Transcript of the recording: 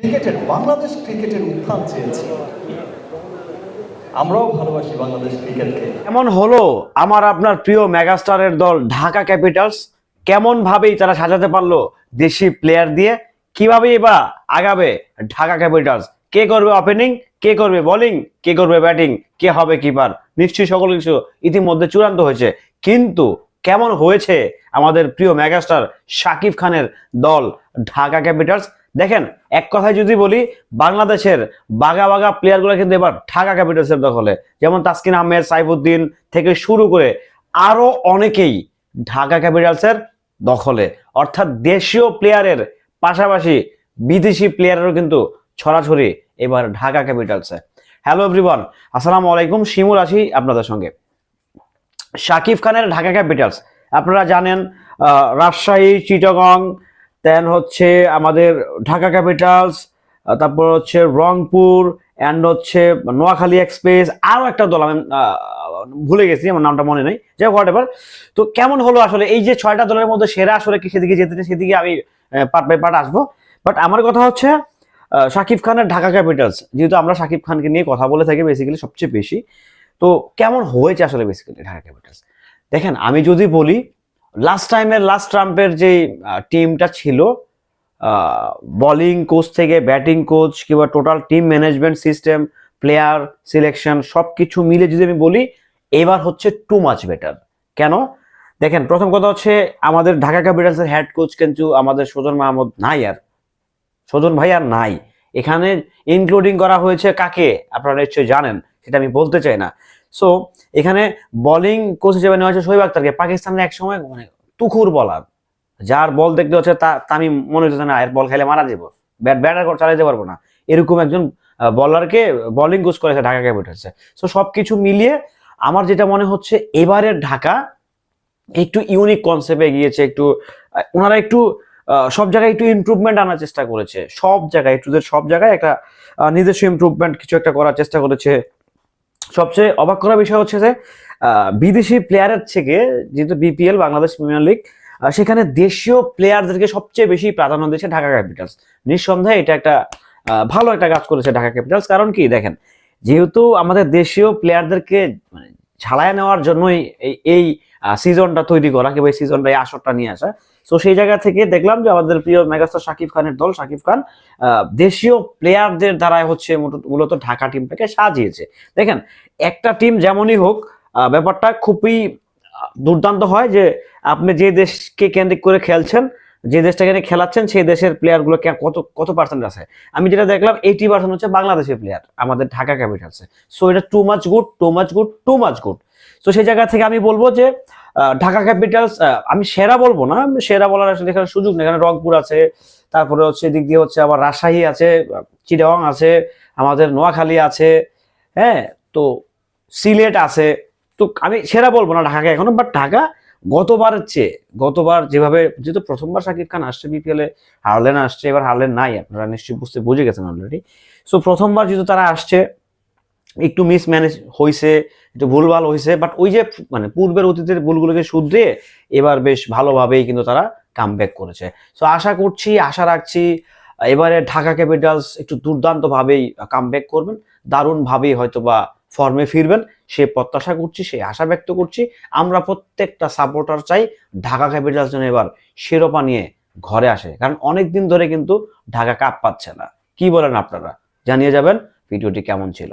ক্রিকেটের বাংলাদেশ ক্রিকেটের উত্থান চেয়েছি। আমরাও ভালোবাসি বাংলাদেশ ক্রিকেটকে। এমন হলো আমার আপনার প্রিয় মেগাস্টারের দল ঢাকা ক্যাপিটালস। কেমন ভাবেই তারা সাজাতে পারল দেশি প্লেয়ার দিয়ে, কিভাবেই বা আগাবে ঢাকা ক্যাপিটালস? কে করবে ওপেনিং কে করবে বোলিং কে করবে ব্যাটিং কে হবে কিপার নিশ্চয়ই সকল কিছু ইতিমধ্যে চূড়ান্ত হয়েছে। কিন্তু কেমন হয়েছে আমাদের প্রিয় মেগাস্টার শাকিব খানের দল ঢাকা ক্যাপিটালস? দেখেন, এক কথায় যদি বলি, বাংলাদেশের বাগা বাগা প্লেয়ারগুলো কিন্তু এবার ঢাকা ক্যাপিটালসের দখলে। যেমন তাসকিন আহমেদ, সাইফুদ্দিন থেকে শুরু করে আরও অনেকেই ঢাকা ক্যাপিটালসের দখলে। অর্থাৎ দেশীয় প্লেয়ারের পাশাপাশি বিদেশি প্লেয়ারেরও কিন্তু ছড়াছড়ি এবার ঢাকা ক্যাপিটালসে হ্যালো এভরিওয়ান আসসালামু আলাইকুম, শিমুল আছি আপনাদের সঙ্গে। শাকিব খানের ঢাকা ক্যাপিটালস আপনারা জানেন রাজশাহী, চিটাগং দেন হচ্ছে আমাদের ঢাকা ক্যাপিটালস তারপর হচ্ছে রংপুর অ্যান্ড হচ্ছে নোয়াখালী এক্সপ্রেস আরও একটা দল আমি ভুলে গেছি, আমার নামটা মনে নেই। যাই হোয়াট তো কেমন হলো আসলে এই যে ছয়টা দলের মধ্যে সেরা আসলে কি সেদিকে যেতে সেদিকে আমি পার্ট বাই পার্ট আসব। বাট আমার কথা হচ্ছে শাকিব খানের ঢাকা ক্যাপিটালস যেহেতু আমরা শাকিব খানকে নিয়ে কথা বলে থাকি বেসিক্যালি সবচেয়ে বেশি। তো কেমন হয়েছে আসলে বেসিক্যালি ঢাকা ক্যাপিটালস দেখেন, আমি যদি বলি লাস্ট টাইমের লাস্ট ট্রাম্পের যে টিমটা ছিল বোলিং কোচ থেকে ব্যাটিং কোচ কিংবা total team management system player selection সব কিছু মিলে যদি আমি বলি, এবার হচ্ছে টু মাচ বেটার কেন? দেখেন, প্রথম কথা হচ্ছে আমাদের ঢাকা ক্যাপিটালসের হেড কোচ কিন্তু আমাদের সুজন মাহমুদ নাই আর। সুজন ভাই আর নাই। এখানে ইনক্লুডিং করা হয়েছে কাকে? আপনারা নিশ্চয়ই জানেন, সেটা আমি বলতে চাই না। সো এখানে বোলিং কোচ হিসেবে নেওয়া হয়েছে শোয়েব আক্তারকে। পাকিস্তানের এক সময় মানে তুখুর বলার যার বল দেখতে হচ্ছে তা আমি মনে হচ্ছে না, এর বল খেলে মারা যাব। ব্যাট ব্যাটার চালাতে পারব না। এরকম একজন বলারকে বোলিং কোচ করেছে, ঢাকা ক্যাপিটালসে। সো সবকিছু মিলিয়ে আমার যেটা মনে হচ্ছে, এবারের ঢাকা একটু ইউনিক কনসেপ্টে গিয়েছে একটু ওনারা একটু সব জায়গায় একটু ইমপ্রুভমেন্ট আনার চেষ্টা করেছে। সব জায়গায়, একটু সব জায়গায় একটা নিজস্ব ইমপ্রুভমেন্ট কিছু একটা করার চেষ্টা করেছে। সবচেয়ে অবাক করা বিষয় হচ্ছে যে বিদেশি প্লেয়ারের থেকে যেহেতু বিপিএল বাংলাদেশ প্রিমিয়ার লিগ সেখানে দেশীয় প্লেয়ারদেরকে সবচেয়ে বেশি প্রাধান্য দিয়েছে ঢাকা ক্যাপিটালস নিঃসন্দেহে এটা একটা ভালো একটা কাজ করেছে ঢাকা ক্যাপিটালস কারণ কি, দেখেন, যেহেতু আমাদের দেশীয় প্লেয়ারদেরকে মানে ঝালায় নেওয়ার জন্যই এই সিজনটা তৈরি করা কিংবা সিজনটা এই আসরটা নিয়ে আসা। তো সেই জায়গা থেকে দেখলাম যে আমাদের প্রিয় মেগাস্টার শাকিব খানের দল, শাকিব খান দেশীয় প্লেয়ারদের দ্বারাই হচ্ছে মূলত- ঢাকা টিমটাকে সাজিয়েছে। দেখেন, একটা টিম যেমনই হোক ব্যাপারটা খুবই দুর্দান্ত হয় যে আপনি যে দেশকে কেন্দ্রিক করে খেলছেন যে দেশটাকে নিয়ে খেলাচ্ছেন, সেই দেশের প্লেয়ারগুলো কত কত পার্সেন্ট আছে? আমি যেটা দেখলাম এইটি পার্সেন্ট হচ্ছে বাংলাদেশের প্লেয়ার আমাদের ঢাকা ক্যাপিটালসে সো এটা too much good too much good too much good তো সেই জায়গা থেকে আমি বলব যে ঢাকা ক্যাপিটালস আমি সেরা বলব না সেরা বলার আসলে এখানে সুযোগ নেই। এখানে রংপুর আছে, তারপরে হচ্ছে এদিক দিয়ে হচ্ছে আবার রাজশাহী আছে, চিটাগং আছে, আমাদের নোয়াখালী আছে হ্যাঁ? তো সিলেট আছে। তো আমি সেরা বলব না ঢাকাকে এখনও বাট ঢাকা গতবারের চেয়ে, গতবার যেভাবে, যেহেতু প্রথমবার শাকিব খান আসছে বিপিএলে হারলেন আসছে, এবার হারলেন নাই, আপনারা নিশ্চয়ই বুঝতে, বুঝে গেছেন অলরেডি সো প্রথমবার যেহেতু তারা আসছে, একটু মিস ম্যানেজ হয়েছে একটু ভুলভাল হয়েছে বাট ওই যে মানে পূর্বের অতীতের ভুলগুলোকে শুধরে, এবার বেশ ভালোভাবেই কিন্তু তারা কাম করেছে। সো আশা করছি, আশা রাখছি, এবারে ঢাকা ক্যাপিটালস একটু দুর্দান্তভাবেই কাম ব্যাক করবেন। দারুণভাবেই হয়তো বা ফর্মে ফিরবেন সে প্রত্যাশা করছি, সেই আশা ব্যক্ত করছি। আমরা প্রত্যেকটা সাপোর্টার চাই ঢাকা ক্যাপিটালস যেন এবার শিরোপা নিয়ে ঘরে আসে। কারণ অনেক দিন ধরে কিন্তু ঢাকা কাপ পাচ্ছে না। কি বলেন আপনারা? জানিয়ে যাবেন ভিডিওটি কেমন ছিল?